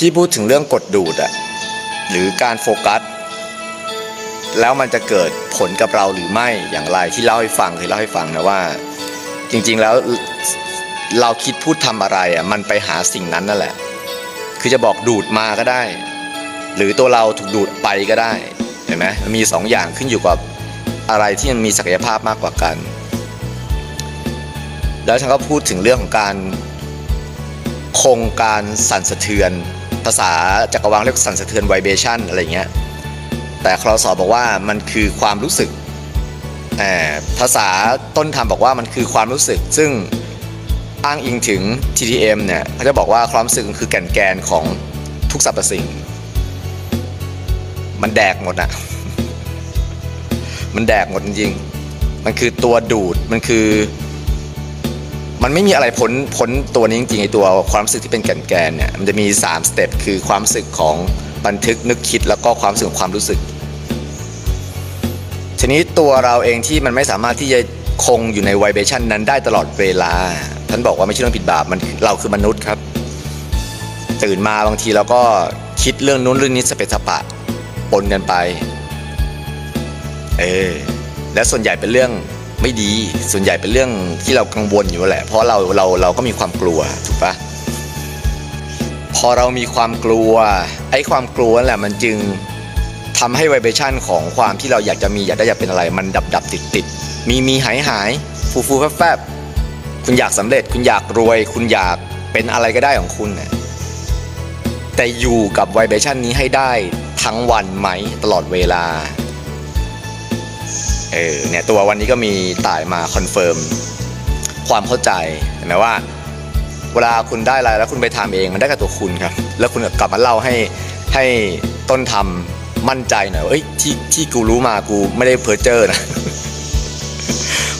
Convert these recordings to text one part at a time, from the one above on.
ที่พูดถึงเรื่องกดดูดอะหรือการโฟกัส แล้วมันจะเกิดผลกับเราหรือไม่อย่างไรที่เล่าให้ฟังเคยเล่าให้ฟังนะว่า จริงๆแล้วเราคิดพูดทำอะไรอะมันไปหาสิ่งนั้นนั่นแหละ คือจะบอกดูดมาก็ได้ หรือตัวเราถูกดูดไปก็ได้เห็นไหมมีสองอย่างขึ้นอยู่กับอะไรที่มันมีศักยภาพมากกว่ากัน แล้วฉันก็พูดถึงเรื่องของการคงการสั่นสะเทือนาษาจักรวาลเรียกสั่นสะเทือนไวเบชันอะไรเงี้ยแต่คลอสอบอกว่ามันคือความรู้สึกภาษาต้นธรรมบอกว่ามันคือความรู้สึก ซึ่งอ้างอิงถึง TTM เนี่ยเขาจะบอกว่าความรู้สึกคือแก่นแกนของทุกสรรพสิ่ง มันแดกหมดอะมันแดกหมดจริง มันคือตัวดูด มันคือ มันไม่มีอะไรพ้นพ้นตัวนี้จริงๆไอตัวความรู้สึกที่เป็นแก่นแกนเนี่ยมันจะมี3สเต็ปคือความรู้สึกของบันทึกนึกคิดแล้วก็ความรู้สึกของความรู้สึกทีนี้ตัวเราเองที่มันไม่สามารถที่จะคงอยู่ในไวเบชันนั้นได้ตลอดเวลา ท่านบอกว่าไม่ใช่เรื่องผิดบาปมันเราคือมนุษย์ครับ ตื่นมาบางทีเราก็คิดเรื่องนู้นเรื่องนี้สเปสปะปนกันไป เออและส่วนใหญ่เป็นเรื่อง ไม่ดี ส่วนใหญ่เป็นเรื่องที่เรากังวลอยู่แหละ เพราะเราเราเราก็มีความกลัวถูกปะพอเรามีความกลัว ไอ้ความกลัวนั่นแหละมันจึงทำให้ไวเบชั่นของความที่เราอยากจะมีอยากได้อยากเป็นอะไร มันดับดับติดติดมีมีหายหายฟูฟูแฟบแฟบคุณอยากสำเร็จ คุณอยากรวย คุณอยากเป็นอะไรก็ได้ของคุณน่ะแต่อยู่กับไวเบชั่นนี้ให้ได้ทั้งวันไหมตลอดเวลา เออเนี่ยตัววันนี้ก็มีต่ายมาคอนเฟิร์มความเข้าใจเห็นไหมว่า เวลาคุณได้อะไรแล้วคุณไปทำเองมันได้กับตัวคุณครับ แล้วคุณกลับมาเล่าให้ให้ต้นทำมั่นใจหน่อยเอ้ยที่ที่กูรู้มากูไม่ได้เพ้อเจ้อนะ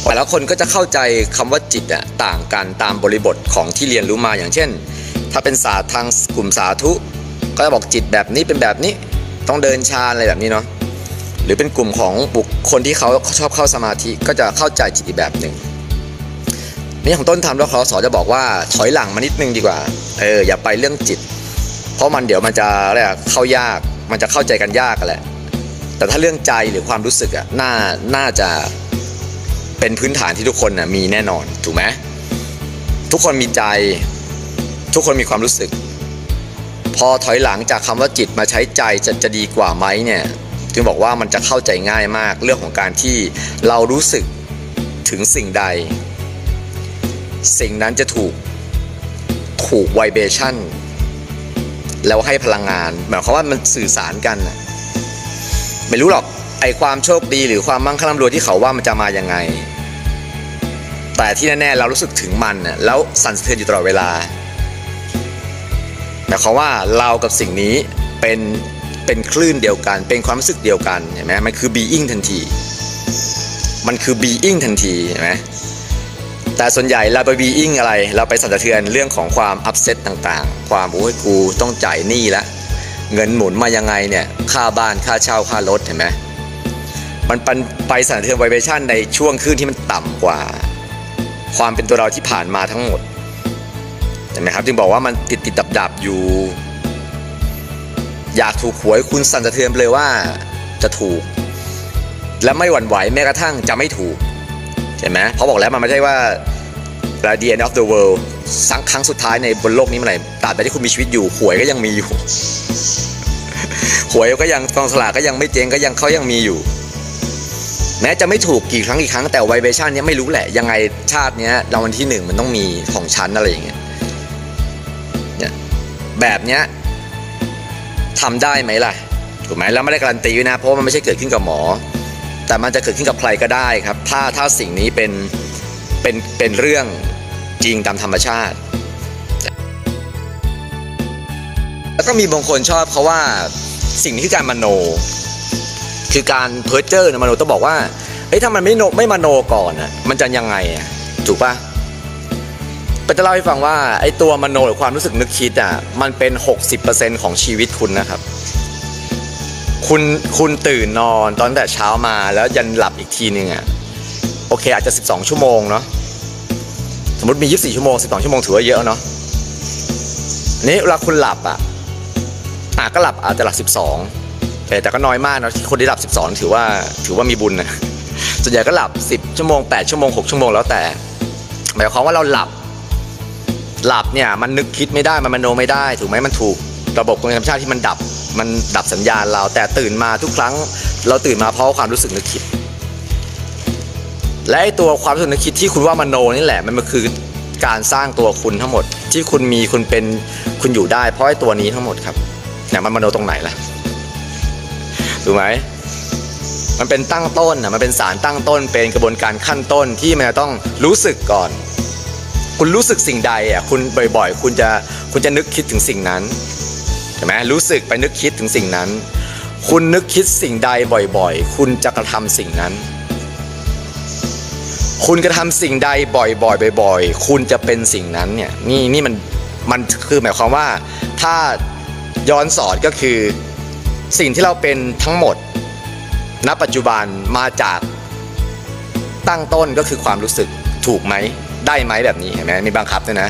แต่ละคนก็จะเข้าใจคำว่าจิตอะต่างกันตามบริบทของที่เรียนรู้มาอย่างเช่น ถ้าเป็นศาสตร์ทางกลุ่มสาธุ ก็จะบอกจิตแบบนี้เป็นแบบนี้ ต้องเดินฌาอะไรแบบนี้เนาะ รือเป็นกลุ่มของบุคคลที่เขาชอบเข้าสมาธิก็จะเข้าใจจิตอีกแบบหนึ่งนี่ของต้นธรรมแล้วคอสอจะบอกว่าถอยหลังมานิดนึงดีกว่า เอออย่าไปเรื่องจิต เพราะมันเดี๋ยวมันจะอะไรอะเข้ายาก มันจะเข้าใจกันยากกันแหละ แต่ถ้าเรื่องใจหรือความรู้สึกอะน่าน่าจะเป็นพื้นฐานที่ทุกคนนะมีแน่นอนถูกไหมทุกคนมีใจ ทุกคนมีความรู้สึก พอถอยหลังจากคำว่าจิตมาใช้ใจจะจะดีกว่าไหมเนี่ย จึงบอกว่ามันจะเข้าใจง่ายมากเรื่องของการที่เรารู้สึกถึงสิ่งใด สิ่งนั้นจะถูกถูกไวเบชั่นแล้วให้พลังงานหมายความว่ามันสื่อสารกันไม่รู้หรอกไอความโชคดีหรือความมั่งคั่งร่ำรวยที่เขาว่ามันจะมายังไง แต่ที่แน่ๆเรารู้สึกถึงมันน่ะแล้วสั่นสะเทือนอยู่ตลอดเวลาหมายความว่าเรากับสิ่งนี้เป็น เป็นคลื่นเดียวกัน เป็นความรู้สึกเดียวกันเห็นไหมมันคือ being ทันที มันคือ being ทันทีเห็นไหมแต่ส่วนใหญ่เราไป being อะไร เราไปสั่นสะเทือนเรื่องของความ upset ต่างๆ ความโอ้ยกูต้องจ่ายหนี้ละเงินหมุนมายังไงเนี่ยค่าบ้านค่าเช่าค่ารถเห็นไหมมันไปสั่นสะเทือน vibration ในช่วงคลื่นที่มันต่ำกว่า ความเป็นตัวเราที่ผ่านมาทั้งหมดเห็นไหมครับจึงบอกว่ามันติดติดดับดับๆอยู่ อยากถูกหวยคุณสั่นสะเทือนไปเลยว่าจะถูก และไม่หวั่นไหวแม้กระทั่งจะไม่ถูกเห็นไหมเพราะบอกแล้วมันไม่ใช่ว่า the end of the world สังครั้งสุดท้ายในบนโลกนี้เมื่อไหร่ตราบใดที่คุณมีชีวิตอยู่หวยก็ยังมีอยู่หวยก็ยังกองสลากก็ยังไม่เจ๊งก็ยังเขายังมีอยู่ แม้จะไม่ถูกกี่ครั้งกี่ครั้งแต่ไวเบชันนี้ไม่รู้แหละ ยังไงชาตินี้รางวัลที่หนึ่งมันต้องมีของชั้นอะไรอย่างเงี้ยเนี่ยแบบเนี้ย ทำได้ไหมล่ะถูกไหมแล้วไม่ได้การันตีด้วยนะเพราะมันไม่ใช่เกิดขึ้นกับหมอ แต่มันจะเกิดขึ้นกับใครก็ได้ครับ ถ้าถ้าสิ่งนี้เป็นเป็นเป็นเรื่องจริงตามธรรมชาติ แล้วก็มีบางคนชอบเขาว่าสิ่งนี้คือการมโน คือการเพ้อเจ้อนะมโนต้องบอกว่าเฮ้ยถ้ามันไม่โนไม่มโนก่อนอะมันจะยังไงอะถูกปะ เป็นจะเล่าให้ฟังว่าไอ้ตัวมโนหรือความรู้สึกนึกคิดอะมันเป็น 60%ของชีวิตคุณนะครับ คุณคุณตื่นนอนตอนแต่เช้ามาแล้วยันหลับอีกทีนึงอะโอเค อาจจะ 12 ชั่วโมงเนาะสมมติมี 24 ชั่วโมง 12 ชั่วโมงถือว่าเยอะเนาะนี้เวลาคุณหลับอะอะก็หลับอาจจะหลับ 12แต่แต่ก็น้อยมากนะที่คนที่หลับ 12 ถือว่าถือว่ามีบุญนะส่วนใหญ่ก็หลับ 10 ชั่วโมง 8 ชั่วโมง 6 ชั่วโมงแล้วแต่ หมายความว่าเราหลับ หลับเนี่ยมันนึกคิดไม่ได้มันมโนไม่ได้ ถูกไหมมันถูกระบบกลไกธรรมชาติที่มันดับมันดับสัญญาณเรา แต่ตื่นมาทุกครั้ง เราตื่นมาเพราะความรู้สึกนึกคิด และไอตัวความรู้สึกนึกคิดที่คุณว่ามโนนี่แหละมันมันคือการสร้างตัวคุณทั้งหมด ที่คุณมีคุณเป็นคุณอยู่ได้ เพราะไอตัวนี้ทั้งหมดครับเนี่ยมันมโนตรงไหนล่ะถูกไหมมันเป็นตั้งต้นนะมันเป็นสารตั้งต้นเป็นกระบวนการขั้นต้นที่มันจะต้องรู้สึกก่อน คุณรู้สึกสิ่งใดอะคุณบ่อยๆ คุณจะคุณจะนึกคิดถึงสิ่งนั้นใช่ไหมรู้สึกไปนึกคิดถึงสิ่งนั้น คุณนึกคิดสิ่งใดบ่อยๆ คุณจะกระทำสิ่งนั้น คุณกระทำสิ่งใดบ่อยๆบ่อยๆ คุณจะเป็นสิ่งนั้นเนี่ยนี่นี่มันมันคือหมายความว่าถ้าย้อนสอนก็คือสิ่งที่เราเป็นทั้งหมด ณปัจจุบันมาจากตั้งต้นก็คือความรู้สึกถูกไหม ได้ไหมแบบนี้เห็นไหมมีบังคับด้วยนะ